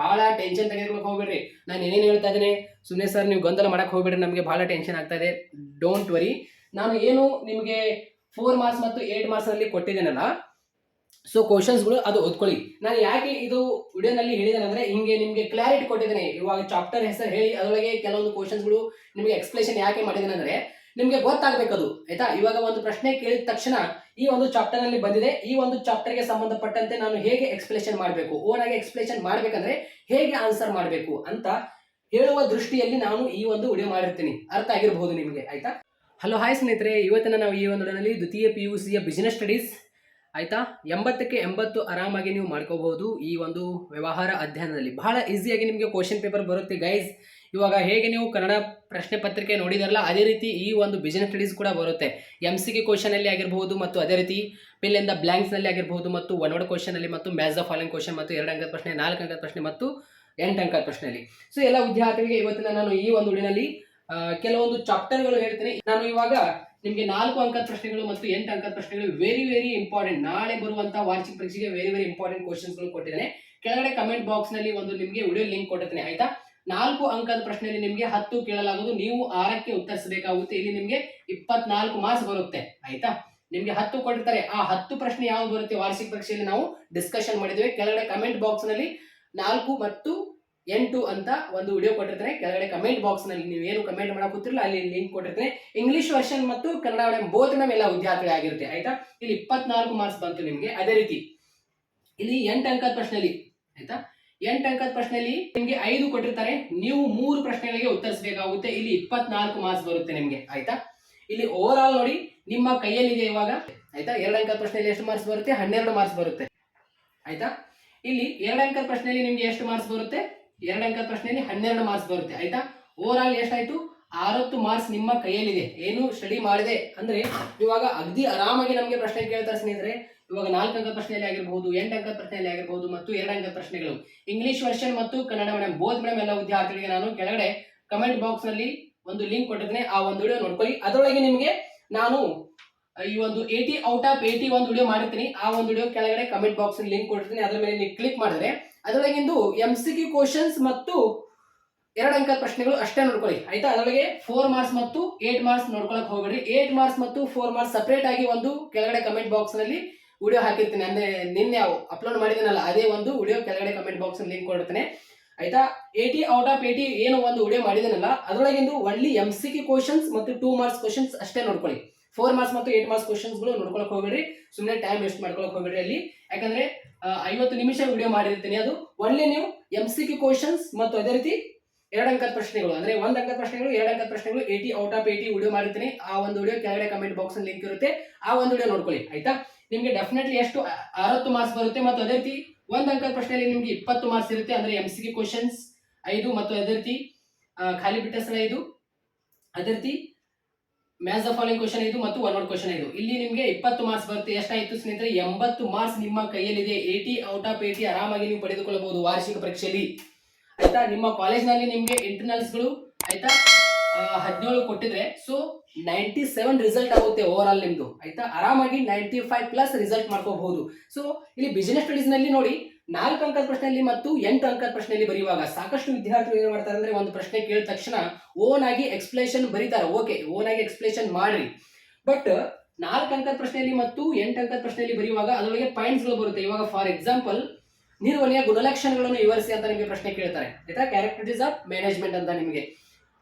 ಬಹಳ ಟೆನ್ಷನ್ ತೆಗೆದುಕೊಳ್ಳಕ್ಕೆ ಹೋಗ್ಬೇಡ್ರಿ. ನಾನು ಏನೇನು ಹೇಳ್ತಾ ಇದ್ದೀನಿ ಸುಮ್ಮನೆ ಸರ್ ನೀವು ಗೊಂದಲ ಮಾಡಕ್ಕೆ ಹೋಗ್ಬೇಡ್ರಿ, ನಮಗೆ ಬಹಳ ಟೆನ್ಷನ್ ಆಗ್ತಾ ಇದೆ. ಡೋಂಟ್ ವರಿ ನಾನು ಏನು ನಿಮಗೆ ಫೋರ್ ಮಾರ್ಕ್ಸ್ ಮತ್ತು ಏಟ್ ಮಾರ್ಕ್ಸ್ ಅಲ್ಲಿ ಕೊಟ್ಟಿದ್ದೇನಲ್ಲ ಸೊ ಕ್ವಶನ್ಸ್ಗಳು ಅದು ಓದ್ಕೊಳ್ಳಿ. ನಾನು ಯಾಕೆ ಇದು ವಿಡಿಯೋನಲ್ಲಿ ಹೇಳಿದ್ದೇನೆ ಹಿಂಗೆ ನಿಮಗೆ ಕ್ಲಾರಿಟಿ ಕೊಟ್ಟಿದ್ದೇನೆ. ಇವಾಗ ಚಾಪ್ಟರ್ ಹೆಸರು ಹೇಳಿ, ಅದರೊಳಗೆ ಕೆಲವೊಂದು ಕ್ವಶನ್ಸ್ಗಳು ನಿಮಗೆ ಎಕ್ಸ್ಪ್ಲೇಷನ್ ಯಾಕೆ ಮಾಡಿದ್ದೇನೆ ಅಂದ್ರೆ ನಿಮಗೆ ಗೊತ್ತಾಗಬೇಕು ಅದು ಆಯ್ತಾ? ಇವಾಗ ಒಂದು ಪ್ರಶ್ನೆ ಕೇಳಿದ ತಕ್ಷಣ ಈ ಒಂದು ಚಾಪ್ಟರ್ನಲ್ಲಿ ಬಂದಿದೆ. ಈ ಒಂದು ಚಾಪ್ಟರ್ಗೆ ಸಂಬಂಧಪಟ್ಟಂತೆ ನಾನು ಹೇಗೆ ಎಕ್ಸ್ಪ್ಲೇಷನ್ ಮಾಡಬೇಕು? ಓನ್ ಆಗಿ ಎಕ್ಸ್ಪ್ಲೇಷನ್ ಮಾಡ್ಬೇಕಂದ್ರೆ ಹೇಗೆ ಆನ್ಸರ್ ಮಾಡಬೇಕು ಅಂತ ಹೇಳುವ ದೃಷ್ಟಿಯಲ್ಲಿ ನಾನು ಈ ಒಂದು ವಿಡಿಯೋ ಮಾಡಿರ್ತೀನಿ. ಅರ್ಥ ಆಗಿರಬಹುದು ನಿಮಗೆ, ಆಯ್ತಾ? ಹಲೋ ಹಾಯ್ ಸ್ನೇಹಿತರೆ. ಇವತ್ತಿನ ನಾವು ಈ ಒಂದು ವಿಡಿಯೋನಲ್ಲಿ ದ್ವಿತೀಯ ಪಿ ಯು ಸಿಯ ಬಿಸಿನೆಸ್ ಸ್ಟಡೀಸ್ ಆಯ್ತಾ? ಎಂಬತ್ತಕ್ಕೆ ಎಂಬತ್ತು ಆರಾಮಾಗಿ ನೀವು ಮಾಡ್ಕೋಬಹುದು ಈ ಒಂದು ವ್ಯವಹಾರ ಅಧ್ಯಯನದಲ್ಲಿ. ಬಹಳ ಈಸಿಯಾಗಿ ನಿಮಗೆ ಕ್ವಶನ್ ಪೇಪರ್ ಬರುತ್ತೆ ಗೈಸ್ ಇವಾಗ ಹೇಗೆ ನೀವು ಕನ್ನಡ ಪ್ರಶ್ನೆ ಪತ್ರಿಕೆ ನೋಡಿದಾರಲ್ಲ, ಅದೇ ರೀತಿ ಈ ಒಂದು ಬಿಸಿನೆಸ್ ಸ್ಟಡೀಸ್ ಕೂಡ ಬರುತ್ತೆ. ಎಂ ಸಿ ಕೆ ಕ್ವಶನಲ್ಲಿ ಆಗಿರಬಹುದು ಮತ್ತು ಅದೇ ರೀತಿ ಪಿಲ್ಲಿಂದ ಬ್ಲ್ಯಾಂಕ್ಸ್ನಲ್ಲಿ ಆಗಿರಬಹುದು ಮತ್ತು ಒನ್ ವರ್ಡ್ ಕ್ವಶನಲ್ಲಿ ಮತ್ತು ಮ್ಯಾಥ್ಸ್ ದ ಫಾಲೋಯಿಂಗ್ ಕ್ವಶನ್ ಮತ್ತು ಎರಡು ಅಂಕದ ಪ್ರಶ್ನೆ, ನಾಲ್ಕು ಅಂಕದ ಪ್ರಶ್ನೆ ಮತ್ತು ಎಂಟು ಅಂಕದ ಪ್ರಶ್ನೆಯಲ್ಲಿ ಸೊ ಎಲ್ಲ ವಿದ್ಯಾರ್ಥಿಗಳಿಗೆ ಇವತ್ತಿನ ನಾನು ಈ ಒಂದು ಉಡಿನಲ್ಲಿ ಕೆಲವೊಂದು ಚಾಪ್ಟರ್ಗಳು ಹೇಳ್ತೀನಿ. ನಾನು ಇವಾಗ ನಿಮಗೆ ನಾಲ್ಕು ಅಂಕದ ಪ್ರಶ್ನೆಗಳು ಮತ್ತು ಎಂಟು ಅಂಕದ ಪ್ರಶ್ನೆಗಳು ವೆರಿ ವೆರಿ ಇಂಪಾರ್ಟೆಂಟ್ ನಾಳೆ ಬರುವಂತಹ ವಾರ್ಷಿಕ ಪರೀಕ್ಷೆಗೆ ವೆರಿ ವೆರಿ ಇಂಪಾರ್ಟೆಂಟ್ ಕ್ವಶನ್ಸ್ಗಳು ಕೊಟ್ಟಿದ್ದೇನೆ. ಕೆಳಗಡೆ ಕಮೆಂಟ್ ಬಾಕ್ಸ್ನಲ್ಲಿ ಒಂದು ನಿಮಗೆ ವಿಡಿಯೋ ಲಿಂಕ್ ಕೊಟ್ಟಿರ್ತೀನಿ, ಆಯ್ತಾ? ನಾಲ್ಕು ಅಂಕದ ಪ್ರಶ್ನೆಯಲ್ಲಿ ನಿಮಗೆ ಹತ್ತು ಕೇಳಲಾಗುವುದು. ನೀವು ಆರಕ್ಕೆ ಉತ್ತರಿಸಬೇಕಾಗುತ್ತೆ. ಇಲ್ಲಿ ನಿಮಗೆ ಇಪ್ಪತ್ನಾಲ್ಕು ಮಾರ್ಕ್ಸ್ ಬರುತ್ತೆ. ಆಯ್ತಾ? ನಿಮಗೆ ಹತ್ತು ಕೊಟ್ಟಿರ್ತಾರೆ. ಆ ಹತ್ತು ಪ್ರಶ್ನೆ ಯಾವ್ದು ಬರುತ್ತೆ? ವಾರ್ಷಿಕ ಪರೀಕ್ಷೆಯಲ್ಲಿ ನಾವು ಡಿಸ್ಕಷನ್ ಮಾಡಿದ್ದೇವೆ. ಕೆಳಗಡೆ ಕಮೆಂಟ್ ಬಾಕ್ಸ್ನಲ್ಲಿ ನಾಲ್ಕು ಮತ್ತು ಎಂಟು ಅಂತ ಒಂದು ವಿಡಿಯೋ ಕೊಟ್ಟಿರ್ತಾರೆ. ಕೆಳಗಡೆ ಕಮೆಂಟ್ ಬಾಕ್ಸ್ನಲ್ಲಿ ನೀವು ಏನು ಕಮೆಂಟ್ ಮಾಡಕ್ ಗೊತ್ತಿರಲ್ಲ ಅಲ್ಲಿ ಲಿಂಕ್ ಕೊಟ್ಟಿರ್ತಾರೆ. ಇಂಗ್ಲಿಷ್ ವರ್ಷನ್ ಮತ್ತು ಕನ್ನಡ ಬೋತ್ ನಮ್ಮೆಲ್ಲ ವಿದ್ಯಾರ್ಥಿ ಆಗಿರುತ್ತೆ. ಆಯ್ತಾ? ಇಲ್ಲಿ ಇಪ್ಪತ್ನಾಲ್ಕು ಮಾರ್ಕ್ಸ್ ಬಂತು ನಿಮಗೆ. ಅದೇ ರೀತಿ ಇಲ್ಲಿ ಎಂಟು ಅಂಕದ ಪ್ರಶ್ನೆಯಲ್ಲಿ, ಆಯ್ತಾ? ಎಂಟು ಅಂಕದ ಪ್ರಶ್ನೆಯಲ್ಲಿ ನಿಮ್ಗೆ ಐದು ಕೊಟ್ಟಿರ್ತಾರೆ. ನೀವು ಮೂರು ಪ್ರಶ್ನೆಗಳಿಗೆ ಉತ್ತರಿಸಬೇಕಾಗುತ್ತೆ. ಇಲ್ಲಿ ಇಪ್ಪತ್ನಾಲ್ಕು ಮಾರ್ಕ್ಸ್ ಬರುತ್ತೆ ನಿಮ್ಗೆ. ಆಯ್ತಾ? ಇಲ್ಲಿ ಓವರ್ ಆಲ್ ನೋಡಿ, ನಿಮ್ಮ ಕೈಯಲ್ಲಿದೆ ಇವಾಗ. ಆಯ್ತಾ? ಎರಡು ಅಂಕದ ಪ್ರಶ್ನೆಯಲ್ಲಿ ಎಷ್ಟು ಮಾರ್ಕ್ಸ್ ಬರುತ್ತೆ? ಹನ್ನೆರಡು ಮಾರ್ಕ್ಸ್ ಬರುತ್ತೆ. ಆಯ್ತಾ? ಇಲ್ಲಿ ಎರಡು ಅಂಕದ ಪ್ರಶ್ನೆಯಲ್ಲಿ ನಿಮ್ಗೆ ಎಷ್ಟು ಮಾರ್ಕ್ಸ್ ಬರುತ್ತೆ? ಎರಡು ಅಂಕದ ಪ್ರಶ್ನೆಯಲ್ಲಿ ಹನ್ನೆರಡು ಮಾರ್ಕ್ಸ್ ಬರುತ್ತೆ. ಆಯ್ತಾ? ಓವರ್ ಆಲ್ ಎಷ್ಟಾಯ್ತು? ಅರವತ್ತು ಮಾರ್ಕ್ಸ್ ನಿಮ್ಮ ಕೈಯಲ್ಲಿದೆ. ಏನು ಸ್ಟಡಿ ಮಾಡಿದೆ ಅಂದ್ರೆ ಇವಾಗ ಅಗ್ದಿ ಆರಾಮಾಗಿ ನಮಗೆ ಪ್ರಶ್ನೆ ಕೇಳ್ತಾರೆ ಸ್ನೇಹಿತರೆ. ಇವಾಗ ನಾಲ್ಕು ಅಂಕ ಪ್ರಶ್ನೆಯಲ್ಲಿ ಆಗಿರಬಹುದು ಎಂಟು ಅಂಕ ಪ್ರಶ್ನೆಯಲ್ಲಿ ಆಗಿರಬಹುದು ಮತ್ತು ಎರಡು ಅಂಕದ ಪ್ರಶ್ನೆಗಳು. ಇಂಗ್ಲಿಷ್ ವರ್ಷನ್ ಮತ್ತು ಕನ್ನಡ ಮೇಡಮ್ ಬೋಧ ಮೇಡಮ್ ಎಲ್ಲ ವಿದ್ಯಾರ್ಥಿಗಳಿಗೆ ನಾನು ಕೆಳಗಡೆ ಕಮೆಂಟ್ ಬಾಕ್ಸ್ನಲ್ಲಿ ಒಂದು ಲಿಂಕ್ ಕೊಟ್ಟಿದ್ದೇನೆ. ಆ ಒಂದು ವಿಡಿಯೋ ನೋಡ್ಕೊಳ್ಳಿ. ಅದರೊಳಗೆ ನಿಮಗೆ ನಾನು ಈ ಒಂದು ಏಟಿ ಔಟ್ ಆಫ್ ಏಟಿ ಒಂದು ವಿಡಿಯೋ ಮಾಡಿರ್ತೀನಿ. ಆ ಒಂದು ವಿಡಿಯೋ ಕೆಳಗಡೆ ಕಮೆಂಟ್ ಬಾಕ್ಸ್ ಲಿಂಕ್ ಕೊಟ್ಟಿರ್ತೀನಿ. ಅದರ ಮೇಲೆ ನೀವು ಕ್ಲಿಕ್ ಮಾಡಿದ್ರೆ ಅದರೊಳಗಿಂದು ಎಂ ಸಿ ಕ್ಯೂ ಕ್ವಶನ್ಸ್ ಮತ್ತು ಎರಡು ಅಂಕದ ಪ್ರಶ್ನೆಗಳು ಅಷ್ಟೇ ನೋಡ್ಕೊಳ್ಳಿ. ಆಯ್ತಾ? ಅದರೊಳಗೆ ಫೋರ್ ಮಾರ್ಕ್ಸ್ ಮತ್ತು ಏಟ್ ಮಾರ್ಕ್ಸ್ ನೋಡ್ಕೊಳಕ್ ಹೋಗ್ಬೇಡಿ ಏಟ್ ಮಾರ್ಕ್ಸ್ ಮತ್ತು ಫೋರ್ ಮಾರ್ಕ್ಸ್ ಸಪ್ರೇಟ್ ಆಗಿ ಒಂದು ಕೆಳಗಡೆ ಕಮೆಂಟ್ ಬಾಕ್ಸ್ನಲ್ಲಿ ವಿಡಿಯೋ ಹಾಕಿರ್ತೀನಿ. ಅಂದ್ರೆ ನಿನ್ನೆ ಅಪ್ಲೋಡ್ ಮಾಡಿದ್ದೀನಲ್ಲ, ಅದೇ ಒಂದು ವಿಡಿಯೋ ಕೆಳಗಡೆ ಕಮೆಂಟ್ ಬಾಕ್ಸ್ ಲಿಂಕ್ ಕೊಡ್ತೇನೆ. ಆಯ್ತಾ? ಏಟಿ ಔಟ್ ಆಫ್ ಏಟಿ ಏನು ಒಂದು ವಿಡಿಯೋ ಮಾಡಿದ್ದೀನಲ್ಲ, ಅದರೊಳಗಿಂದು only M C Q questions ಮತ್ತು ಟೂ ಮಾರ್ಕ್ಸ್ ಕ್ವಶನ್ಸ್ ಅಷ್ಟೇ ನೋಡ್ಕೊಳ್ಳಿ. ಫೋರ್ ಮಾರ್ಕ್ಸ್ ಮತ್ತು ಏಟ್ ಮಾರ್ಕ್ಸ್ ಕ್ವಶನ್ಸ್ಗಳು ನೋಡ್ಕೊಳಕ್ ಹೋಗ್ಬೇಡಿ ಸುಮ್ಮನೆ ಟೈಮ್ ವೇಸ್ಟ್ ಮಾಡ್ಕೊಳಕ್ ಹೋಗ್ಬೇಡಿ ಅಲ್ಲಿ. ಯಾಕಂದ್ರೆ ಐವತ್ತು ನಿಮಿಷ ವಿಡಿಯೋ ಮಾಡಿರ್ತೀನಿ. ಅದು ಒನ್ಲಿ ನೀವು ಎಂ ಸಿ ಕ್ಯೂ ಕ್ವಶನ್ಸ್ ಮತ್ತು ಅದೇ ರೀತಿ ಎರಡು ಅಂಕದ ಪ್ರಶ್ನೆಗಳು. ಅಂದ್ರೆ ಒಂದು ಅಂಕದ ಪ್ರಶ್ನೆಗಳು, ಎರಡು ಅಂಕದ ಪ್ರಶ್ನೆಗಳು. Eighty out of eighty video ಮಾಡಿರ್ತೀನಿ. ಆ ಒಂದು ವಿಡಿಯೋ ಕೆಳಗಡೆ ಕಮೆಂಟ್ ಬಾಕ್ಸ್ ಲಿಂಕ್ ಇರುತ್ತೆ. ಆ ಒಂದು ವಿಡಿಯೋ ನೋಡ್ಕೊಳ್ಳಿ. ಆಯ್ತಾ? ನಿಮಗೆ ಡೆಫಿನೆಟ್ಲಿ ಎಷ್ಟು ಅರವತ್ತು ಮಾರ್ಕ್ಸ್ ಬರುತ್ತೆ ಮತ್ತು ಅದೇ ರೀತಿ ಒಂದು ಅಂಕದ ಪ್ರಶ್ನೆಯಲ್ಲಿ ನಿಮಗೆ ಇಪ್ಪತ್ತು ಮಾರ್ಕ್ಸ್ ಇರುತ್ತೆ. ಅಂದ್ರೆ ಎಂ ಸಿ ಕ್ವಶನ್ಸ್ ಐದು ಮತ್ತು ಅದೇ ರೀತಿ ಖಾಲಿ ಬಿಟ್ಟ ಸ್ಥಳ ಐದು. ಅದೇ ರೀತಿ ಮ್ಯಾಥ್ ಆಫ್ ಫಾಲೋಯಿಂಗ್ ಕ್ವಶನ್ ಇದು ಮತ್ತು ಒನ್ ವರ್ಡ್ ಕ್ವಶನ್ ಇದು ಇಲ್ಲಿ ನಿಮಗೆ ಇಪ್ಪತ್ತು ಮಾರ್ಕ್ಸ್ ಬರುತ್ತೆ. ಎಷ್ಟಾಯಿತು ಸ್ನೇಹಿತರೆ? ಎಂಬತ್ತು ಮಾರ್ಕ್ಸ್ ನಿಮ್ಮ ಕೈಯಲ್ಲಿದೆ. ಏಟಿ ಔಟ್ ಆಫ್ ಏಟಿ ಆರಾಮಾಗಿ ನೀವು ಪಡೆದುಕೊಳ್ಳಬಹುದು ವಾರ್ಷಿಕ ಪರೀಕ್ಷೆಯಲ್ಲಿ. ಆಯ್ತಾ? ನಿಮ್ಮ ಕಾಲೇಜ್ನಲ್ಲಿ ನಿಮಗೆ ಇಂಟರ್ನಲ್ಸ್ಗಳು ಆಯ್ತಾ? ಹದಿನೇಳು ಕೊಟ್ಟಿದ್ರೆ ಸೊ ನೈಂಟಿ ಸೆವೆನ್ ರಿಸಲ್ಟ್ ಆಗುತ್ತೆ ಓವರ್ ಆಲ್ ನಿಮ್ದು, ಆಯ್ತಾ? ಆರಾಮಾಗಿ ನೈಂಟಿ ಫೈವ್ ಪ್ಲಸ್ ರಿಸಲ್ಟ್ ಮಾಡ್ಕೋಬಹುದು. ಸೊ ಇಲ್ಲಿ ಬಿಸಿನೆಸ್ ಸ್ಟಡೀಸ್ನಲ್ಲಿ ನೋಡಿ, ನಾಲ್ಕು ಅಂಕದ ಪ್ರಶ್ನೆಯಲ್ಲಿ ಮತ್ತು ಎಂಟು ಅಂಕದ ಪ್ರಶ್ನೆಯಲ್ಲಿ ಬರೆಯುವಾಗ ಸಾಕಷ್ಟು ವಿದ್ಯಾರ್ಥಿಗಳು ಏನ್ ಮಾಡ್ತಾರೆ ಅಂದ್ರೆ ಒಂದು ಪ್ರಶ್ನೆ ಕೇಳಿದ ತಕ್ಷಣ ಓನ್ ಆಗಿ ಎಕ್ಸ್ಪ್ಲೇಷನ್ ಬರೀತಾರೆ. ಓಕೆ ಓನ್ ಆಗಿ ಎಕ್ಸ್ಪ್ಲೇಷನ್ ಮಾಡ್ರಿ. ಬಟ್ ನಾಲ್ಕು ಅಂಕದ ಪ್ರಶ್ನೆಯಲ್ಲಿ ಮತ್ತು ಎಂಟು ಅಂಕದ ಪ್ರಶ್ನೆಯಲ್ಲಿ ಬರೆಯುವಾಗ ಅದರೊಳಗೆ ಪಾಯಿಂಟ್ಸ್ಗಳು ಬರುತ್ತೆ. ಇವಾಗ ಫಾರ್ ಎಕ್ಸಾಂಪಲ್ ನಿರ್ವಹಣೆಯ ಗುಣಲಕ್ಷಣಗಳನ್ನು ವಿವರಿಸಿ ಅಂತ ನಿಮಗೆ ಪ್ರಶ್ನೆ ಕೇಳ್ತಾರೆ. ಆಯ್ತಾ? ಕ್ಯಾರೆಕ್ಟರಿಸ್ ಆಫ್ ಮ್ಯಾನೇಜ್ಮೆಂಟ್ ಅಂತ ನಿಮಗೆ.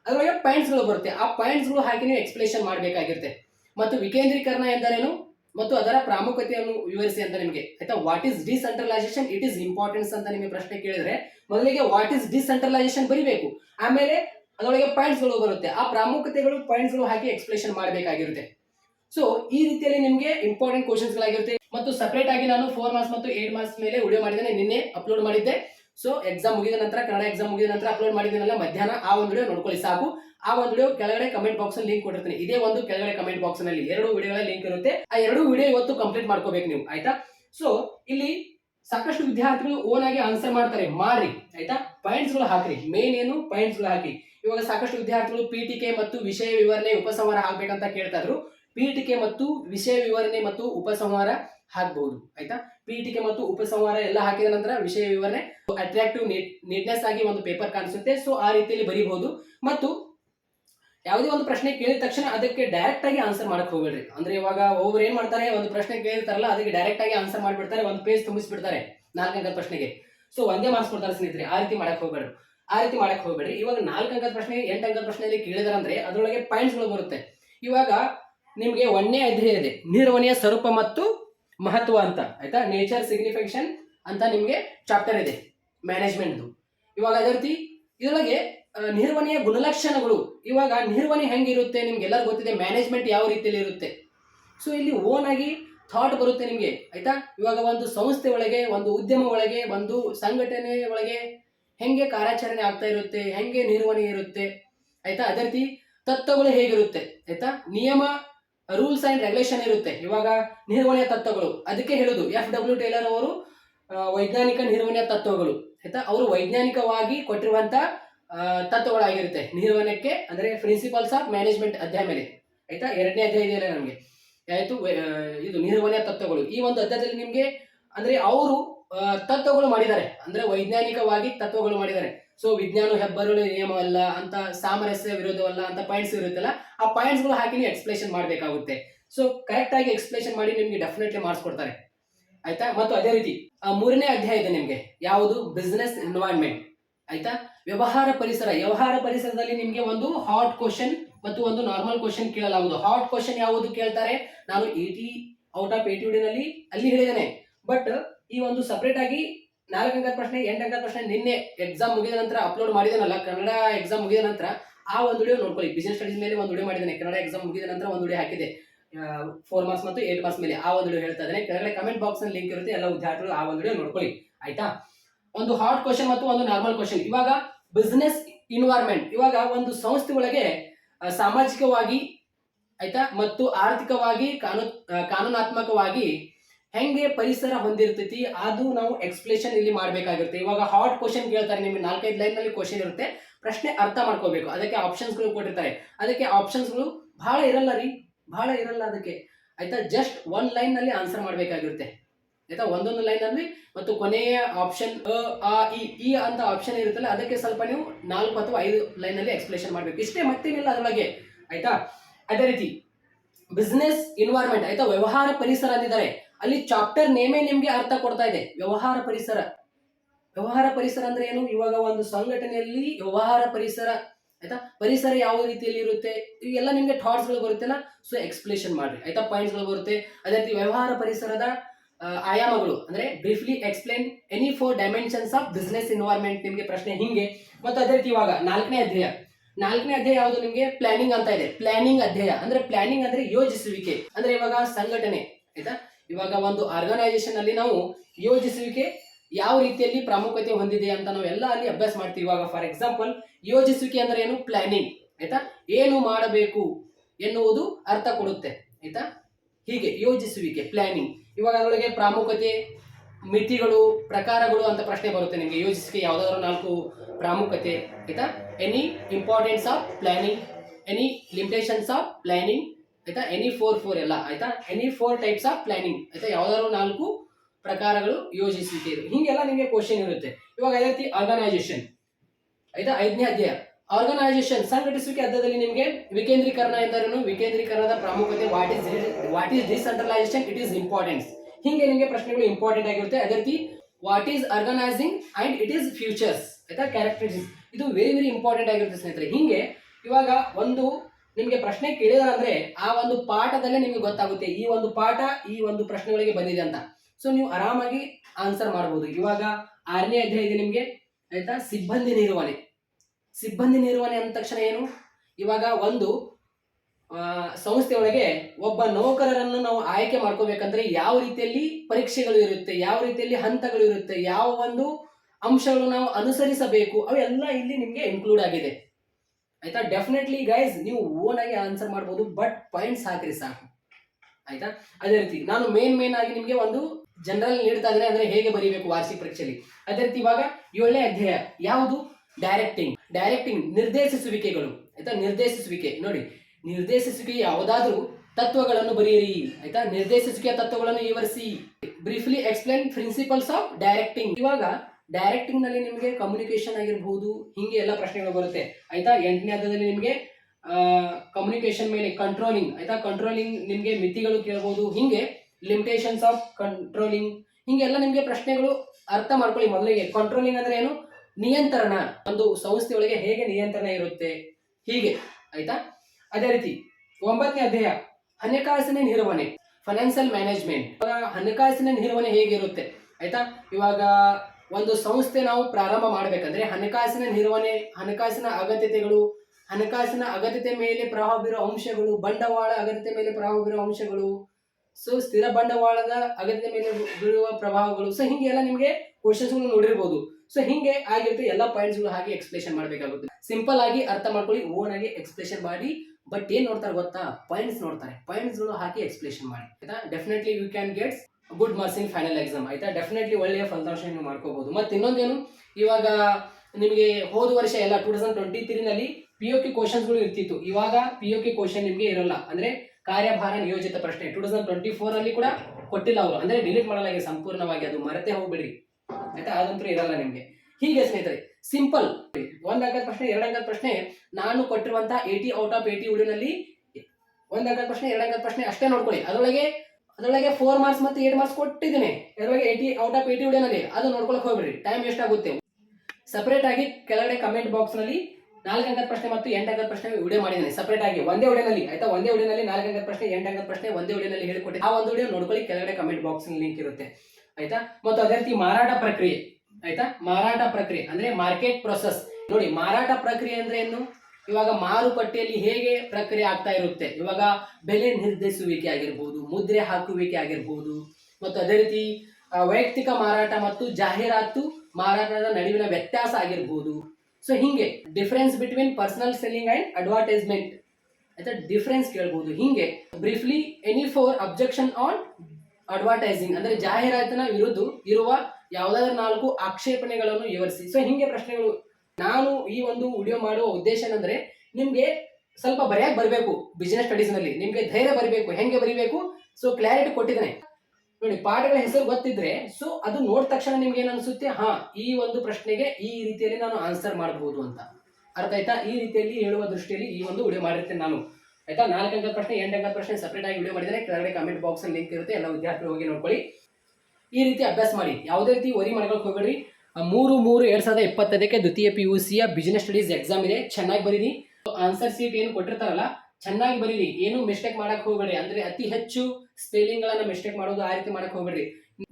ಅದರೊಳಗೆ ಪಾಯಿಂಟ್ಸ್ಗಳು ಬರುತ್ತೆ. ಆ ಪಾಯಿಂಟ್ಸ್ಗಳು ಹಾಕಿ ನೀವು ಎಕ್ಸ್ಪ್ಲೇಷನ್ ಮಾಡಬೇಕಾಗಿರುತ್ತೆ. ಮತ್ತು ವಿಕೇಂದ್ರೀಕರಣ ಎಂದರೇನು? ಮತ್ತು ಅದರ ಪ್ರಾಮುಖ್ಯತೆಯನ್ನು ವಿವರಿಸಿ ಅಂತ ನಿಮಗೆ. ಆಯ್ತಾ? What is decentralisation it is importance ಅಂತ ನಿಮಗೆ ಪ್ರಶ್ನೆ ಕೇಳಿದ್ರೆ ಮೊದಲಿಗೆ ವಾಟ್ ಇಸ್ ಡಿಸೆಂಟ್ರಲೈಸೇಷನ್ ಬರೀಬೇಕು. ಆಮೇಲೆ ಅದರೊಳಗೆ ಪಾಯಿಂಟ್ಸ್ಗಳು ಬರುತ್ತೆ. ಆ ಪ್ರಾಮುಖ್ಯತೆಗಳು ಪಾಯಿಂಟ್ಸ್ಗಳು ಹಾಕಿ ಎಕ್ಸ್ಪ್ಲೇಷನ್ ಮಾಡಬೇಕಾಗಿರುತ್ತೆ. ಸೊ ಈ ರೀತಿಯಲ್ಲಿ ನಿಮಗೆ ಇಂಪಾರ್ಟೆಂಟ್ ಕ್ವಶನ್ಸ್ ಗಳಾಗಿರುತ್ತೆ. ಮತ್ತು ಸಪರೇಟ್ ಆಗಿ ನಾನು ಫೋರ್ ಮಾರ್ಕ್ಸ್ ಮತ್ತು ಏಟ್ ಮಾರ್ಕ್ಸ್ ಮೇಲೆ ವಿಡಿಯೋ ಮಾಡಿದ್ದೇನೆ, ನಿನ್ನೆ ಅಪ್ಲೋಡ್ ಮಾಡಿದ್ದೆ. ಸೊ ಎಕ್ಸಾಮ್ ಮುಗಿದ ನಂತರ, ಕನ್ನಡ ಎಕ್ಸಾಮ್ ಮುಗಿದ ನಂತರ ಅಪ್ಲೋಡ್ ಮಾಡಿದ್ದೀನಲ್ಲ, ಮಧ್ಯಾಹ್ನ ಆ ಒಂದು ವಿಡಿಯೋ ನೋಡ್ಕೊಳ್ಳಿ, ಸಾಕು. ಆ ಒಂದು ವಿಡಿಯೋ ಕೆಳಗಡೆ ಕಮೆಂಟ್ ಬಾಕ್ಸ್ ಲಿಂಕ್ ಕೊಟ್ಟಿರ್ತೀನಿ. ಇದೇ ಒಂದು ಕೆಳಗಡೆ ಕಮೆಂಟ್ ಬಾಕ್ಸ್ನಲ್ಲಿ ಎರಡು ವಿಡಿಯೋಗಳ ಲಿಂಕ್ ಇರುತ್ತೆ. ಆ ಎರಡು ವಿಡಿಯೋ ಇವತ್ತು ಕಂಪ್ಲೀಟ್ ಮಾಡ್ಕೋಬೇಕು ನೀವು, ಆಯ್ತಾ? ಸೊ ಇಲ್ಲಿ ಸಾಕಷ್ಟು ವಿದ್ಯಾರ್ಥಿಗಳು ಓನ್ ಆಗಿ ಆನ್ಸರ್ ಮಾಡ್ತಾರೆ. ಮಾಡ್ರಿ, ಆಯ್ತಾ? ಪಾಯಿಂಟ್ಸ್ಗಳು ಹಾಕ್ರಿ. ಮೇನ್ ಏನು? ಪಾಯಿಂಟ್ಸ್ಗಳು ಹಾಕಿ. ಇವಾಗ ಸಾಕಷ್ಟು ವಿದ್ಯಾರ್ಥಿಗಳು ಪೀಠಿಕೆ ಮತ್ತು ವಿಷಯ ವಿವರಣೆ ಉಪಸಂಹಾರ ಹಾಕ್ಬೇಕಂತ ಕೇಳ್ತಾ ಇದ್ರು. ಪೀಠಿಕೆ ಮತ್ತು ವಿಷಯ ವಿವರಣೆ ಮತ್ತು ಉಪಸಂಹಾರ ಹಾಕಬಹುದು ಆಯ್ತಾ? ಪೀಠಿಕೆ ಮತ್ತು ಉಪಸಂಹಾರ ಎಲ್ಲ ಹಾಕಿದ ನಂತರ ವಿಷಯ ವಿವರಣೆ ಅಟ್ರಾಕ್ಟಿವ್ ನೀಟ್ನೆಸ್ ಆಗಿ ಒಂದು ಪೇಪರ್ ಕಾಣಿಸುತ್ತೆ. ಸೊ ಆ ರೀತಿಯಲ್ಲಿ ಬರೀಬಹುದು. ಮತ್ತು ಯಾವುದೇ ಒಂದು ಪ್ರಶ್ನೆ ಕೇಳಿದ ತಕ್ಷಣ ಅದಕ್ಕೆ ಡೈರೆಕ್ಟ್ ಆಗಿ ಆನ್ಸರ್ ಮಾಡಕ್ ಹೋಗ್ಬೇಡ್ರಿ. ಅಂದ್ರೆ ಇವಾಗ ಒಬ್ಬರು ಏನ್ ಮಾಡ್ತಾರೆ, ಒಂದು ಪ್ರಶ್ನೆ ಕೇಳಿರ್ತಾರಲ್ಲ ಅದಕ್ಕೆ ಡೈರೆಕ್ಟ್ ಆಗಿ ಆನ್ಸರ್ ಮಾಡಿಬಿಡ್ತಾರೆ, ಒಂದು ಪೇಜ್ ತುಂಬಿಸ್ಬಿಡ್ತಾರೆ, ನಾಲ್ಕು ಅಂಕದ ಪ್ರಶ್ನೆಗೆ. ಸೊ ಒಂದೇ ಮಾರ್ಕ್ಸ್ ಕೊಡ್ತಾರೆ ಸ್ನೇಹಿತರೆ, ಆ ರೀತಿ ಮಾಡಕ್ ಹೋಗ್ಬೇಡ್ರಿ. ಆ ರೀತಿ ಮಾಡಕ್ ಹೋಗ್ಬೇಡ್ರಿ. ಇವಾಗ ನಾಲ್ಕು ಅಂಕದ ಪ್ರಶ್ನೆ, ಎಂಟು ಅಂಕದ ಪ್ರಶ್ನೆಯಲ್ಲಿ ಕೇಳಿದಾರಂದ್ರೆ ಅದರೊಳಗೆ ಪಾಯಿಂಟ್ಸ್ಗಳು ಬರುತ್ತೆ. ಇವಾಗ ನಿಮ್ಗೆ ಒಂದೇ ಅಧ್ಯಾಯ ಇದೆ ನಿರ್ವಹಣೆಯ ಸ್ವರೂಪ ಮತ್ತು ಮಹತ್ವ ಅಂತ, ಆಯ್ತಾ? ನೇಚರ್ ಸಿಗ್ನಿಫಿಕೇಶನ್ ಅಂತ ನಿಮಗೆ ಚಾಪ್ಟರ್ ಇದೆ ಮ್ಯಾನೇಜ್ಮೆಂಟ್ದು ಇವಾಗ ಅದೇ ರೀತಿ ಇದರೊಳಗೆ ನಿರ್ವಹಣೆಯ ಗುಣಲಕ್ಷಣಗಳು. ಇವಾಗ ನಿರ್ವಹಣೆ ಹೆಂಗಿರುತ್ತೆ ನಿಮ್ಗೆ ಎಲ್ಲರೂ ಗೊತ್ತಿದೆ ಮ್ಯಾನೇಜ್ಮೆಂಟ್ ಯಾವ ರೀತಿಯಲ್ಲಿ ಇರುತ್ತೆ. ಸೊ ಇಲ್ಲಿ ಓನ್ ಆಗಿ ಥಾಟ್ ಬರುತ್ತೆ ನಿಮಗೆ, ಆಯ್ತಾ? ಇವಾಗ ಒಂದು ಸಂಸ್ಥೆ ಒಳಗೆ, ಒಂದು ಉದ್ಯಮ ಒಳಗೆ, ಒಂದು ಸಂಘಟನೆ ಒಳಗೆ ಹೆಂಗೆ ಕಾರ್ಯಾಚರಣೆ ಆಗ್ತಾ ಇರುತ್ತೆ, ಹೆಂಗೆ ನಿರ್ವಹಣೆ ಇರುತ್ತೆ, ಆಯ್ತಾ? ಅದೇ ರೀತಿ ತತ್ವಗಳು ಹೇಗಿರುತ್ತೆ, ಆಯ್ತಾ? ನಿಯಮ ರೂಲ್ಸ್ ಅಂಡ್ ರೆಗ್ಯುಲೇಷನ್ ಇರುತ್ತೆ. ಇವಾಗ ನಿರ್ವಹಣೆಯ ತತ್ವಗಳು. ಅದಕ್ಕೆ ಹೇಳುದು ಎಫ್ ಡಬ್ಲ್ಯೂ ಟೇಲರ್ ಅವರು ವೈಜ್ಞಾನಿಕ ನಿರ್ವಹಣೆಯ ತತ್ವಗಳು. ಆಯ್ತಾ? ಅವರು ವೈಜ್ಞಾನಿಕವಾಗಿ ಕೊಟ್ಟಿರುವಂತ ತತ್ವಗಳಾಗಿರುತ್ತೆ. ನಿರ್ವಹಣೆಗೆ ಅಂದ್ರೆ ಪ್ರಿನ್ಸಿಪಲ್ಸ್ ಆಫ್ ಮ್ಯಾನೇಜ್ಮೆಂಟ್ ಅಧ್ಯಾಯ ಮೇಲೆ. ಆಯ್ತಾ? ಎರಡನೇ ಅಧ್ಯಾಯ ಇದೆಯಲ್ಲ ನಮಗೆ. ಆಯ್ತು ಇದು ನಿರ್ವಹಣೆಯ ತತ್ವಗಳು. ಈ ಒಂದು ಅಧ್ಯಾಯದಲ್ಲಿ ನಿಮಗೆ, ಅಂದ್ರೆ ಅವರು ತತ್ವಗಳು ಮಾಡಿದ್ದಾರೆ. ಅಂದ್ರೆ ವೈಜ್ಞಾನಿಕವಾಗಿ ತತ್ವಗಳು ಮಾಡಿದ್ದಾರೆ. ಸೊ ವಿಜ್ಞಾನ ನಿಯಮ ನಿಯಮವಲ್ಲ ಅಂತ ಸಾಮರಸ್ಯ ವಿರೋಧವಲ್ಲ ಅಂತ ಪಾಯಿಂಟ್ಸ್ ಇರುತ್ತಲ್ಲ ಆ ಪಾಯಿಂಟ್ಸ್ಗಳು ಹಾಕಿ ನೀವು ಎಕ್ಸ್ಪ್ಲೇಷನ್ ಮಾಡಬೇಕಾಗುತ್ತೆ. ಸೊ ಕರೆಕ್ಟ್ ಆಗಿ ಎಕ್ಸ್ಪ್ಲೇಷನ್ ಮಾಡಿ ನಿಮ್ಗೆ ಡೆಫಿನೆಟ್ಲಿ ಮಾಡಿಸ್ಕೊಡ್ತಾರೆ. ಕೊಡ್ತಾರೆ ಆಯ್ತಾ? ಮತ್ತು ಅದೇ ರೀತಿ ಆ, ಮೂರನೇ ಅಧ್ಯಾಯ ಇದೆ ನಿಮಗೆ. ಯಾವುದು? ಬಿಸ್ನೆಸ್ ಎನ್ವೈರ್ಮೆಂಟ್ ಆಯ್ತಾ? ವ್ಯವಹಾರ ಪರಿಸರ. ವ್ಯವಹಾರ ಪರಿಸರದಲ್ಲಿ ನಿಮಗೆ ಒಂದು ಹಾಟ್ ಕ್ವಶನ್ ಮತ್ತು ಒಂದು ನಾರ್ಮಲ್ ಕ್ವಶನ್ ಕೇಳಲಾಗುವುದು. ಹಾಟ್ ಕ್ವಶನ್ ಯಾವುದು ಕೇಳ್ತಾರೆ? ನಾನು ಏಟಿ ಔಟ್ ಆಫ್ ಏಟಿ ನಲ್ಲಿ ಅಲ್ಲಿ ಹೇಳಿದ್ದೇನೆ. ಬಟ್ ಈ ಒಂದು ಸಪ್ರೇಟ್ ಆಗಿ ನಾಲ್ಕು ಅಂಕದ ಪ್ರಶ್ನೆ, ಎಂಟು ಅಂಕದ ಪ್ರಶ್ನೆ ನಿನ್ನೆ ಎಕ್ಸಾಮ್ ಮುಗಿದ ನಂತರ ಅಪ್ಲೋಡ್ ಮಾಡಿದನಲ್ಲ, ಕನ್ನಡ ಎಕ್ಸಾಮ್ ಮುಗಿದ ನಂತರ ಆ ಒಂದು ವಿಡಿಯೋ ನೋಡ್ಕೊಳ್ಳಿ. ಬಿಸಿನೆಸ್ ಸ್ಟಡೀಸ್ ಮೇಲೆ ಒಂದು ವಿಡಿಯೋ ಮಾಡಿದ್ದೇನೆ. ಕನ್ನಡ ಎಕ್ಸಾಮ್ ಮುಗಿದ ನಂತರ ಒಂದು ವಿಡಿಯೋ ಹಾಕಿದೆ ಫೋರ್ ಮಾರ್ಕ್ಸ್ ಮತ್ತು ಏಟ್ ಮಾರ್ಕ್ಸ್ ಮೇಲೆ ಆ ಒಂದು ವಿಡಿಯೋ ಹೇಳ್ತಾ ಇದ್ದೇನೆ. ಕೆಳಗಡೆ ಕಮೆಂಟ್ ಬಾಕ್ಸ್ನಲ್ಲಿ ಲಿಂಕ್ ಇರುತ್ತೆ. ಎಲ್ಲ ವಿದ್ಯಾರ್ಥಿಗಳು ಆ ಒಂದು ವಿಡಿಯೋ ನೋಡ್ಕೊಳ್ಳಿ. ಆಯ್ತಾ? ಒಂದು ಹಾಟ್ ಕ್ವಶನ್ ಮತ್ತು ಒಂದು ನಾರ್ಮಲ್ ಕ್ವಶನ್ ಇವಾಗ ಬಿಸ್ನೆಸ್ ಇನ್ವೈರ್ಮೆಂಟ್ ಇವಾಗ ಒಂದು ಸಂಸ್ಥೆ ಒಳಗೆ ಸಾಮಾಜಿಕವಾಗಿ, ಆಯ್ತಾ? ಮತ್ತು ಆರ್ಥಿಕವಾಗಿ, ಕಾನೂ ಕಾನೂನಾತ್ಮಕವಾಗಿ ಹೆಂಗೆ ಪರಿಸರ ಹೊಂದಿರ್ತೈತಿ, ಅದು ನಾವು ಎಕ್ಸ್ಪ್ಲೇಷನ್ ಇಲ್ಲಿ ಮಾಡಬೇಕಾಗಿರುತ್ತೆ. ಇವಾಗ ಹಾಟ್ ಕ್ವಶನ್ ಕೇಳ್ತಾರೆ, ನಿಮಗೆ ನಾಲ್ಕೈದು ಲೈನ್ನಲ್ಲಿ ಕ್ವಶನ್ ಇರುತ್ತೆ. ಪ್ರಶ್ನೆ ಅರ್ಥ ಮಾಡ್ಕೋಬೇಕು. ಅದಕ್ಕೆ ಆಪ್ಷನ್ಸ್ಗಳು ಕೊಟ್ಟಿರ್ತಾರೆ. ಅದಕ್ಕೆ ಆಪ್ಷನ್ಸ್ಗಳು ಬಹಳ ಇರಲ್ಲ ರೀ. ಬಹಳ ಇರಲ್ಲ ಅದಕ್ಕೆ. ಆಯ್ತಾ? ಜಸ್ಟ್ ಒನ್ ಲೈನ್ನಲ್ಲಿ ಆನ್ಸರ್ ಮಾಡಬೇಕಾಗಿರುತ್ತೆ. ಆಯ್ತಾ? ಒಂದೊಂದು ಲೈನ್ ಅಲ್ಲಿ ಮತ್ತು ಕೊನೆಯ ಆಪ್ಷನ್ ಅ, ಆ ಇ ಅಂತ ಆಪ್ಷನ್ ಇರುತ್ತಲ್ಲ, ಅದಕ್ಕೆ ಸ್ವಲ್ಪ ನೀವು ನಾಲ್ಕು ಅಥವಾ ಐದು ಲೈನ್ ಅಲ್ಲಿ ಎಕ್ಸ್ಪ್ಲೇಷನ್ ಮಾಡಬೇಕು. ಇಷ್ಟೇ ಮತ್ತೇನಿಲ್ಲ ಅದರೊಳಗೆ ಆಯ್ತಾ? ಅದೇ ರೀತಿ ಬಿಸ್ನೆಸ್ ಇನ್ವೈರ್ಮೆಂಟ್ ಆಯ್ತಾ? ವ್ಯವಹಾರ ಪರಿಸರ ಅಂದಿದ್ದಾರೆ ಅಲ್ಲಿ ಚಾಪ್ಟರ್ ನೇಮೇ ನಿಮಗೆ ಅರ್ಥ ಕೊಡ್ತಾ ಇದೆ. ವ್ಯವಹಾರ ಪರಿಸರ. ವ್ಯವಹಾರ ಪರಿಸರ ಅಂದ್ರೆ ಏನು? ಇವಾಗ ಒಂದು ಸಂಘಟನೆಯಲ್ಲಿ ವ್ಯವಹಾರ ಪರಿಸರ, ಆಯ್ತಾ? ಪರಿಸರ ಯಾವ ರೀತಿಯಲ್ಲಿ ಇರುತ್ತೆ? ಇವೆಲ್ಲ ನಿಮಗೆ ಥಾಟ್ಸ್ಗಳು ಬರುತ್ತಲ್ಲ ಸೊ ಎಕ್ಸ್ಪ್ಲೇಷನ್ ಮಾಡ್ರಿ. ಆಯ್ತಾ? ಪಾಯಿಂಟ್ಸ್ಗಳು ಬರುತ್ತೆ. ಅದೇ ರೀತಿ ವ್ಯವಹಾರ ಪರಿಸರದ ಆಯಾಮಗಳು. ಅಂದ್ರೆ briefly explain any four dimensions of business environment ನಿಮಗೆ ಪ್ರಶ್ನೆ ಹಿಂಗೆ. ಮತ್ತು ಅದೇ ರೀತಿ ಇವಾಗ ನಾಲ್ಕನೇ ಅಧ್ಯಾಯ. ನಾಲ್ಕನೇ ಅಧ್ಯಾಯ ಯಾವುದು ನಿಮಗೆ? ಪ್ಲಾನಿಂಗ್ ಅಂತ ಇದೆ. ಪ್ಲಾನಿಂಗ್ ಅಧ್ಯಾಯ. ಅಂದ್ರೆ ಪ್ಲಾನಿಂಗ್ ಅಂದ್ರೆ ಯೋಜಿಸುವಿಕೆ. ಅಂದ್ರೆ ಇವಾಗ ಸಂಘಟನೆ. ಆಯ್ತಾ? ಇವಾಗ ಒಂದು ಆರ್ಗನೈಸೇಷನ್ ಅಲ್ಲಿ ನಾವು ಯೋಜಿಸುವಿಕೆ ಯಾವ ರೀತಿಯಲ್ಲಿ ಪ್ರಾಮುಖ್ಯತೆ ಹೊಂದಿದೆ ಅಂತ ನಾವು ಎಲ್ಲ ಅಲ್ಲಿ ಅಭ್ಯಾಸ ಮಾಡ್ತೀವಿ. ಇವಾಗ ಫಾರ್ ಎಕ್ಸಾಂಪಲ್ ಯೋಜಿಸುವಿಕೆ ಅಂದ್ರೆ ಏನು? ಪ್ಲಾನಿಂಗ್ ಆಯ್ತಾ? ಏನು ಮಾಡಬೇಕು ಎನ್ನುವುದು ಅರ್ಥ ಕೊಡುತ್ತೆ. ಆಯ್ತಾ? ಹೀಗೆ ಯೋಜಿಸುವಿಕೆ ಪ್ಲಾನಿಂಗ್ ಇವಾಗ ಅದರೊಳಗೆ ಪ್ರಾಮುಖ್ಯತೆ, ಮಿತಿಗಳು, ಪ್ರಕಾರಗಳು ಅಂತ ಪ್ರಶ್ನೆ ಬರುತ್ತೆ ನಿಮಗೆ. ಯೋಜಿಸುವಿಕೆ ಯಾವುದಾದ್ರು ನಾಲ್ಕು ಪ್ರಾಮುಖ್ಯತೆ. ಆಯ್ತಾ? Any importance of planning any limitations of planning ಆಯ್ತಾ? ಎನಿ ಫೋರ್ ಫೋರ್ ಎಲ್ಲ, ಆಯ್ತಾ? Any four types of planning ಆಯ್ತಾ? ಯಾವ್ದಾದ್ರು ನಾಲ್ಕು ಪ್ರಕಾರಗಳು ಯೋಜಿಸುವಿಕೆ ಇದು ಹಿಂಗೆಲ್ಲ ನಿಮಗೆ ಕ್ವಶನ್ ಇರುತ್ತೆ. ಇವಾಗ ಅದೇ ರೀತಿ ಆರ್ಗನೈಸೇಷನ್ ಆಯ್ತಾ? ಐದನೇ ಅಧ್ಯಾಯ. ಆರ್ಗನೈಸೇಷನ್ ಸಂಘಟಿಸುವಿಕೆ ಅರ್ಧದಲ್ಲಿ ನಿಮಗೆ ವಿಕೇಂದ್ರೀಕರಣ ಎಂದರೇನು? ವಿಕೇಂದ್ರೀಕರಣದ ಪ್ರಾಮುಖ್ಯತೆ what is what is decentralisation it is importance ಹಿಂಗೆ ನಿಮಗೆ ಪ್ರಶ್ನೆಗಳು ಇಂಪಾರ್ಟೆಂಟ್ ಆಗಿರುತ್ತೆ. ಅದೇ ರೀತಿ what is organising and it is features ಆಯ್ತಾ? ಕ್ಯಾರೆಕ್ಟರಿಸ್ಟಿಕ್ಸ್ ಇದು ವೆರಿ ವೆರಿ ಇಂಪಾರ್ಟೆಂಟ್ ಆಗಿರುತ್ತೆ ಸ್ನೇಹಿತರೆ. ಹಿಂಗೆ ಇವಾಗ ಒಂದು ನಿಮಗೆ ಪ್ರಶ್ನೆ ಕೇಳಿದ ಅಂದ್ರೆ ಆ ಒಂದು ಪಾಠದಲ್ಲೇ ನಿಮಗೆ ಗೊತ್ತಾಗುತ್ತೆ, ಈ ಒಂದು ಪಾಠ ಈ ಒಂದು ಪ್ರಶ್ನೆಗಳಿಗೆ ಬಂದಿದೆ ಅಂತ. ಸೊ ನೀವು ಆರಾಮಾಗಿ ಆನ್ಸರ್ ಮಾಡಬಹುದು ಇವಾಗ ಆರನೇ ಅಧ್ಯಾಯ ಇದೆ ನಿಮಗೆ, ಆಯ್ತಾ? ಸಿಬ್ಬಂದಿ ನಿರ್ವಹಣೆ. ಸಿಬ್ಬಂದಿ ನಿರ್ವಹಣೆ ಅಂದ ತಕ್ಷಣ ಏನು? ಇವಾಗ ಒಂದು ಸಂಸ್ಥೆಯೊಳಗೆ ಒಬ್ಬ ನೌಕರರನ್ನು ನಾವು ಆಯ್ಕೆ ಮಾಡ್ಕೋಬೇಕಂದ್ರೆ ಯಾವ ರೀತಿಯಲ್ಲಿ ಪರೀಕ್ಷೆಗಳು ಇರುತ್ತೆ, ಯಾವ ರೀತಿಯಲ್ಲಿ ಹಂತಗಳು ಇರುತ್ತೆ, ಯಾವ ಒಂದು ಅಂಶಗಳು ನಾವು ಅನುಸರಿಸಬೇಕು, ಅವೆಲ್ಲ ಇಲ್ಲಿ ನಿಮಗೆ ಇನ್ಕ್ಲೂಡ್ ಆಗಿದೆ. ಆಯ್ತಾ? ಡೆಫಿನೆಟ್ಲಿ ಗೈಸ್ ನೀವು ಓನ್ ಆಗಿ ಆನ್ಸರ್ ಮಾಡ್ಬೋದು ಬಟ್ ಪಾಯಿಂಟ್ಸ್ ಹಾಕ್ರಿ ಸಾಕು. ಆಯ್ತಾ? ಅದೇ ರೀತಿ, ನಾನು ಮೇನ್ ಮೇನ್ ಆಗಿ ನಿಮಗೆ ಒಂದು ಜನರಲ್ ನೀಡ್ತಾ ಇದ್ರೆ ಅಂದ್ರೆ ಹೇಗೆ ಬರೀಬೇಕು ವಾರ್ಷಿಕ ಪರೀಕ್ಷೆಯಲ್ಲಿ ಅದೇ ರೀತಿ ಇವಾಗ ಏಳನೇ ಅಧ್ಯಾಯ, ಯಾವುದು? ಡೈರೆಕ್ಟಿಂಗ್ ಡೈರೆಕ್ಟಿಂಗ್ ನಿರ್ದೇಶಿಸುವಿಕೆಗಳು. ಆಯ್ತಾ? ನಿರ್ದೇಶಿಸುವಿಕೆ. ನೋಡಿ, ನಿರ್ದೇಶಿಸುವಿಕೆ ಯಾವುದಾದ್ರೂ ತತ್ವಗಳನ್ನು ಬರೆಯಿರಿ ಆಯ್ತಾ? ನಿರ್ದೇಶಿಸುವಿಕೆಯ ತತ್ವಗಳನ್ನು ವಿವರಿಸಿ. Briefly explain principles of directing ಇವಾಗ ಡೈರೆಕ್ಟಿಂಗ್ನಲ್ಲಿ ನಿಮಗೆ ಕಮ್ಯುನಿಕೇಷನ್ ಆಗಿರ್ಬೋದು, ಹೀಗೆ ಎಲ್ಲ ಪ್ರಶ್ನೆಗಳು ಬರುತ್ತೆ. ಆಯ್ತಾ? ಎಂಟನೇ ಹಂತದಲ್ಲಿ ನಿಮಗೆ ಕಮ್ಯುನಿಕೇಷನ್ ಮೇಲೆ ಕಂಟ್ರೋಲಿಂಗ್ ಆಯ್ತಾ? ಕಂಟ್ರೋಲಿಂಗ್ ನಿಮಗೆ ಮಿತಿಗಳು ಕೇಳ್ಬೋದು, ಹೀಗೆ ಲಿಮಿಟೇಷನ್ಸ್ ಆಫ್ ಕಂಟ್ರೋಲಿಂಗ್ ಹೀಗೆಲ್ಲ ನಿಮಗೆ ಪ್ರಶ್ನೆಗಳು ಅರ್ಥ ಮಾಡ್ಕೊಳ್ಳಿ ಮೊದಲಿಗೆ. ಕಂಟ್ರೋಲಿಂಗ್ ಅಂದ್ರೆ ಏನು? ನಿಯಂತ್ರಣ. ಒಂದು ಸಂಸ್ಥೆಯೊಳಗೆ ಹೇಗೆ ನಿಯಂತ್ರಣ ಇರುತ್ತೆ? ಹೀಗೆ, ಆಯ್ತಾ? ಅದೇ ರೀತಿ, ಒಂಬತ್ತನೇ ಅಧ್ಯಾಯ, ಹಣಕಾಸಿನ ನಿರ್ವಹಣೆ ಫೈನಾನ್ಷಿಯಲ್ ಮ್ಯಾನೇಜ್ಮೆಂಟ್ ಹಣಕಾಸಿನ ನಿರ್ವಹಣೆ ಹೇಗಿರುತ್ತೆ? ಆಯ್ತಾ? ಇವಾಗ ಒಂದು ಸಂಸ್ಥೆ ನಾವು ಪ್ರಾರಂಭ ಮಾಡಬೇಕಂದ್ರೆ ಹಣಕಾಸಿನ ನಿರ್ವಹಣೆ, ಹಣಕಾಸಿನ ಅಗತ್ಯತೆಗಳು, ಹಣಕಾಸಿನ ಅಗತ್ಯತೆ ಮೇಲೆ ಪ್ರಭಾವ ಬೀರುವ ಅಂಶಗಳು, ಬಂಡವಾಳ ಅಗತ್ಯತೆ ಮೇಲೆ ಪ್ರಭಾವ ಬೀರುವ ಅಂಶಗಳು ಸೊ ಸ್ಥಿರ ಬಂಡವಾಳದ ಅಗತ್ಯತೆ ಮೇಲೆ ಬೀಳುವ ಪ್ರಭಾವಗಳು. ಸೊ ಹಿಂಗೆಲ್ಲ ನಿಮಗೆ ಕ್ವಶನ್ಸ್ಗಳು ನೋಡಿರ್ಬೋದು. ಸೊ ಹಿಂಗೆ ಆಗಿರುತ್ತೆ ಎಲ್ಲ ಪಾಯಿಂಟ್ಸ್ಗಳು ಹಾಗೆ ಎಕ್ಸ್ಪ್ಲೇಷನ್ ಮಾಡಬೇಕಾಗುತ್ತೆ. ಸಿಂಪಲ್ ಆಗಿ ಅರ್ಥ ಮಾಡ್ಕೊಳ್ಳಿ ಓನ್ ಆಗಿ ಎಕ್ಸ್ಪ್ಲೇಷನ್ ಮಾಡಿ ಬಟ್ ಏನ್ ನೋಡ್ತಾರೆ ಗೊತ್ತಾ? ಪಾಯಿಂಟ್ಸ್ ನೋಡ್ತಾರೆ. ಪಾಯಿಂಟ್ಸ್ಗಳು ಹಾಕಿ ಎಕ್ಸ್ಪ್ಲೇಷನ್ ಮಾಡಿ. ಆಯ್ತಾ? Definitely you can gets good marks in final exam ಆಯ್ತಾ? ಡೆಫಿನೆಟ್ಲಿ ಒಳ್ಳೆಯ ಫಲಿತಾಂಶ ನೀವು ಮಾಡ್ಕೋಬಹುದು ಮತ್ತೆ ಇನ್ನೊಂದೇನು, ಇವಾಗ ನಿಮಗೆ ಹೋದ ವರ್ಷ ಎಲ್ಲ ಟೂ ತೌಸಂಡ್ ಟ್ವೆಂಟಿ ತ್ರೀನಲ್ಲಿ ಪಿ ಯು ಕ್ಯೂ ಕ್ವಶನ್ಸ್ಗಳು ಇರ್ತಿತ್ತು. ಇವಾಗ ಪಿ ಯು ಕ್ಯೂ ಕ್ವಶನ್ ನಿಮಗೆ ಇರಲ್ಲ. ಅಂದ್ರೆ ಕಾರ್ಯಭಾರ ನಿಯೋಜಿತ ಪ್ರಶ್ನೆ. ಟೂ ತೌಸಂಡ್ ಟ್ವೆಂಟಿ ಫೋರ್ ಅಲ್ಲಿ ಕೂಡ ಕೊಟ್ಟಿಲ್ಲ ಅವರು. ಅಂದ್ರೆ ಡಿಲೀಟ್ ಮಾಡಲಾಗಿದೆ ಸಂಪೂರ್ಣವಾಗಿ. ಅದು ಮರೆತೇ ಹೋಗ್ಬಿಡ್ರಿ. ಆಯ್ತಾ? ಅದಂತೂ ಇರಲ್ಲ ನಿಮಗೆ. ಹೀಗೆ ಸ್ನೇಹಿತರೆ ಸಿಂಪಲ್ ಒಂದ್ ಅಂಕದ ಪ್ರಶ್ನೆ, ಎರಡು ಅಂಕದ ಪ್ರಶ್ನೆ, ನಾನು ಕೊಟ್ಟಿರುವಂತ ಏಟಿ ಔಟ್ ಆಫ್ ಏಟಿ ಉಡಿನಲ್ಲಿ ಒಂದ್ ಅಂಕದ ಪ್ರಶ್ನೆ, ಎರಡು ಅಂಕದ ಪ್ರಶ್ನೆ ಅಷ್ಟೇ ನೋಡ್ಕೊಳ್ಳಿ. ಅದರೊಳಗೆ ಅದರೊಳಗೆ ಫೋರ್ ಮಾರ್ಕ್ಸ್ ಮತ್ತು ಏಟ್ ಮಾರ್ಕ್ಸ್ ಕೊಟ್ಟಿದ್ದೀನಿ. ಅದರೊಳಗೆ ಏಟಿ ಔಟ್ ಆಫ್ ಏಟಿ ಉಡಿನಲ್ಲಿ ಅದು ನೋಡ್ಕೊಳಕ್ ಹೋಗ್ಬೇಡಿ ಟೈಮ್ ಎಷ್ಟಾಗುತ್ತೆ ಸಪರೇಟ್ ಆಗಿ ಕೆಳಗಡೆ ಕಮೆಂಟ್ ಬಾಕ್ಸ್ನಲ್ಲಿ ನಾಲ್ಕು ಅಂಕದ ಪ್ರಶ್ನೆ ಮತ್ತು ಎಂಟು ಅಂಕದ ಪ್ರಶ್ನೆ ವಿಡಿಯೋ ಮಾಡಿದ್ದೀನಿ. ಸಪರೇಟ್ ಆಗಿ. ಒಂದೇ ವಿಡಿಯೋನಲ್ಲಿ ಆಯ್ತಾ? ಒಂದೇ ವಿಡಿಯೋನಲ್ಲಿ ನಾಲ್ಕು ಅಂಕದ ಪ್ರಶ್ನೆ, ಎಂಟು ಅಂಕದ ಪ್ರಶ್ನೆ ಒಂದೇ ವಿಡಿಯೋನಲ್ಲಿ ಹೇಳ್ಕೊಟ್ಟೆ ಆ ಒಂದು ವಿಡಿಯೋ ನೋಡ್ಕೊಳ್ಳಿ. ಕೆಳಗಡೆ ಕಮೆಂಟ್ ಬಾಕ್ಸ್ ಲಿಂಕ್ ಇರುತ್ತೆ. ಆಯ್ತಾ? ಮತ್ತು ಅದೇ ರೀತಿ ಮಾರಾಟ ಪ್ರಕ್ರಿಯೆ. ಆಯ್ತಾ? ಮಾರಾಟ ಪ್ರಕ್ರಿಯೆ. ಅಂದ್ರೆ ಮಾರ್ಕೆಟ್ ಪ್ರೊಸೆಸ್ ನೋಡಿ, ಮಾರಾಟ ಪ್ರಕ್ರಿಯೆ ಅಂದ್ರೆ ಏನು? ಇವಾಗ ಮಾರುಕಟ್ಟೆಯಲ್ಲಿ ಹೇಗೆ ಪ್ರಕ್ರಿಯೆ ಆಗ್ತಾ ಇರುತ್ತೆ? ಇವಾಗ ಬೆಲೆ ನಿರ್ಧರಿಸುವಿಕೆ ಆಗಿರ್ಬೋದು ಮುದ್ರೆ ಹಾಕುವಿಕೆ ಆಗಿರಬಹುದು ಮತ್ತು ಅದೇ ರೀತಿ ವೈಯಕ್ತಿಕ ಮಾರಾಟ ಮತ್ತು ಜಾಹೀರಾತು ಮಾರಾಟದ ನಡುವಿನ ವ್ಯತ್ಯಾಸ ಆಗಿರಬಹುದು ಸೊ ಹಿಂಗೆ difference between personal selling and advertisement ಅಥವಾ ಡಿಫರೆನ್ಸ್ ಕೇಳ್ಬೋದು. ಹಿಂಗೆ briefly any four objection on advertising ಅಂದ್ರೆ ಜಾಹೀರಾತಿನ ವಿರುದ್ಧ ಇರುವ ಯಾವುದಾದ್ರೂ ನಾಲ್ಕು ಆಕ್ಷೇಪಣೆಗಳನ್ನು ವಿವರಿಸಿ. ಸೊ ಹಿಂಗೆ ಪ್ರಶ್ನೆಗಳು. ನಾನು ಈ ಒಂದು ವಿಡಿಯೋ ಮಾಡುವ ಉದ್ದೇಶ ಏನಂದ್ರೆ, ನಿಮಗೆ ಸ್ವಲ್ಪ ಬರೆಯಕ್ಕೆ ಬರಬೇಕು ಬಿಸ್ನೆಸ್ ಸ್ಟಡೀಸ್ನಲ್ಲಿ ನಲ್ಲಿ. ನಿಮ್ಗೆ ಧೈರ್ಯ ಬರಬೇಕು. ಹೆಂಗೆ ಬರಿಬೇಕು? ಸೊ ಕ್ಲಾರಿಟಿ ಕೊಟ್ಟಿದ್ದಾನೆ. ನೋಡಿ, ಪಾಠಗಳ ಹೆಸರು ಗೊತ್ತಿದ್ರೆ ಸೊ ಅದು ನೋಡಿದ ತಕ್ಷಣ ನಿಮ್ಗೆ ಏನ್ ಅನ್ಸುತ್ತೆ? ಹಾ, ಈ ಒಂದು ಪ್ರಶ್ನೆಗೆ ಈ ರೀತಿಯಲ್ಲಿ ನಾನು ಆನ್ಸರ್ ಮಾಡಬಹುದು ಅಂತ. ಅರ್ಥ ಆಯ್ತಾ? ಈ ರೀತಿಯಲ್ಲಿ ಹೇಳುವ ದೃಷ್ಟಿಯಲ್ಲಿ ಈ ಒಂದು ವಿಡಿಯೋ ಮಾಡಿರ್ತೇನೆ ನಾನು. ಆಯ್ತಾ? ನಾಲ್ಕು ಅಂಕದ ಪ್ರಶ್ನೆ, ಎಂಟು ಅಂಕದ ಪ್ರಶ್ನೆ ಸಪ್ರೇಟ್ ಆಗಿ ವಿಡಿಯೋ ಮಾಡಿದರೆ ಕೆಳಗಡೆ ಕಮೆಂಟ್ ಬಾಕ್ಸ್ ಅಲ್ಲಿ ಲಿಂಕ್ ಇರುತ್ತೆ. ಎಲ್ಲ ವಿದ್ಯಾರ್ಥಿಗಳು ಹೋಗಿ ನೋಡ್ಕೊಳ್ಳಿ. ಈ ರೀತಿ ಅಭ್ಯಾಸ ಮಾಡಿ. ಯಾವುದೇ ರೀತಿ ವರಿ ಮಾಡ್ಕೊಳಕ್ ಹೋಗ್ಬೇಡ್ರಿ. ಮೂರು ಮೂರು, ಎರಡ್ ಸಾವಿರದ ಇಪ್ಪತ್ತೈದಕ್ಕೆ ದ್ವಿತೀಯ ಪಿ ಯು ಸಿಯ ಬಿಸಿನೆಸ್ ಸ್ಟಡೀಸ್ ಎಕ್ಸಾಮ್ ಇದೆ. ಚೆನ್ನಾಗಿ ಬರೀರಿ. ಆನ್ಸರ್ ಸೀಟ್ ಏನು ಕೊಟ್ಟಿರ್ತಾರಲ್ಲ ಚೆನ್ನಾಗಿ ಬರೀರಿ. ಏನು ಮಿಸ್ಟೇಕ್ ಮಾಡಕ್ ಹೋಗ್ಬೇಡಿ ಅಂದ್ರೆ ಅತಿ ಹೆಚ್ಚು ಸ್ಪೆಲ್ಲಿಂಗ್ ಗಳನ್ನ ಮಿಸ್ಟೇಕ್ ಮಾಡೋದು ಆ ರೀತಿ ಮಾಡಕ್ ಹೋಗ್ಬೇಡ್ರಿ.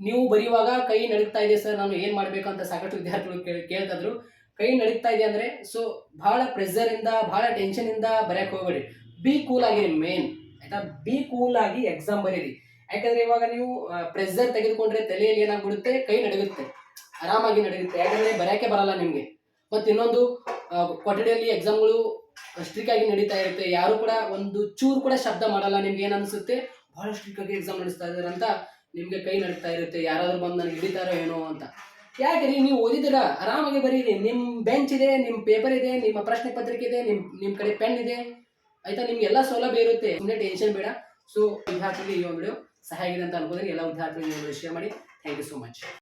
ನೀವು ಬರೆಯುವಾಗ ಕೈ ನಡೀತಾ ಇದೆ ಸರ್, ನಾನು ಏನ್ ಮಾಡ್ಬೇಕು ಅಂತ ಸಾಕಷ್ಟು ವಿದ್ಯಾರ್ಥಿಗಳು ಕೇಳ್ತಾದ್ರು. ಕೇಳ್ತಾ ಕೈ ನಡೀತಾ ಇದೆ ಅಂದ್ರೆ ಸೊ ಬಹಳ ಪ್ರೆಷರ್ ಇಂದ, ಬಹಳ ಟೆನ್ಷನ್ ಇಂದ ಬರೆಯಕ್ ಹೋಗ್ಬೇಡಿ ಬಿ ಕೂಲ್ ಆಗಿರಿ ಮೇನ್ ಆಯ್ತಾ? ಬಿ ಕೂಲ್ ಆಗಿ ಎಕ್ಸಾಮ್ ಬರೀರಿ. ಯಾಕಂದ್ರೆ ಇವಾಗ ನೀವು ಪ್ರೆಷರ್ ತೆಗೆದುಕೊಂಡ್ರೆ ತಲೆಯಲ್ಲಿ ಏನಾಗ್ಬಿಡುತ್ತೆ? ಕೈ ನಡೆಯುತ್ತೆ ಆರಾಮಾಗಿ ನಡೆಯುತ್ತೆ ಯಾಕಂದ್ರೆ ಬರೆಯಕ್ಕೆ ಬರಲ್ಲ ನಿಮ್ಗೆ. ಮತ್ತೆ ಇನ್ನೊಂದು ಕೊಠಡಿಯಲ್ಲಿ ಎಕ್ಸಾಮ್ಗಳು ಸ್ಟ್ರಿಕ್ ಆಗಿ ನಡೀತಾ ಇರುತ್ತೆ. ಯಾರು ಕೂಡ ಒಂದು ಚೂರು ಕೂಡ ಶಬ್ದ ಮಾಡಲ್ಲ. ನಿಮ್ಗೆ ಏನ್ ಅನ್ಸುತ್ತೆ? ಬಹಳ ಸ್ಟ್ರಿಕ್ ಆಗಿ ಎಕ್ಸಾಮ್ ನಡೆಸ್ತಾ ಇದಾರೆ ಅಂತ ನಿಮ್ಗೆ ಕೈ ನಡೀತಾ ಇರುತ್ತೆ. ಯಾರಾದ್ರೂ ಬಂದು ನನಗೆ ಹಿಡಿತಾರೋ ಏನೋ ಅಂತ. ಯಾಕೆ ರೀ? ನೀವು ಓದಿದ್ದೀರಾ? ಆರಾಮಾಗಿ ಬರೀರಿ. ನಿಮ್ ಬೆಂಚ್ ಇದೆ, ನಿಮ್ ಪೇಪರ್ ಇದೆ, ನಿಮ್ಮ ಪ್ರಶ್ನೆ ಪತ್ರಿಕೆ ಇದೆ, ನಿಮ್ ನಿಮ್ ಕಡೆ ಪೆನ್ ಇದೆ. ಆಯ್ತಾ? ನಿಮ್ಗೆ ಎಲ್ಲ ಸೌಲಭ್ಯ ಇರುತ್ತೆ. ಸುಮ್ಮನೆ ಟೆನ್ಷನ್ ಬೇಡ. ಸೊ ವಿದ್ಯಾರ್ಥಿಗಳಿಗೆ ಈ ಒಂದು ವಿಡಿಯೋ ಸಹಾಯ ಆಗಿದೆ ಅಂತ ಅನ್ಕೋದ್ರೆ ಎಲ್ಲ ವಿದ್ಯಾರ್ಥಿಗಳಿಗೆ ಶೇರ್ ಮಾಡಿ. Thank you so much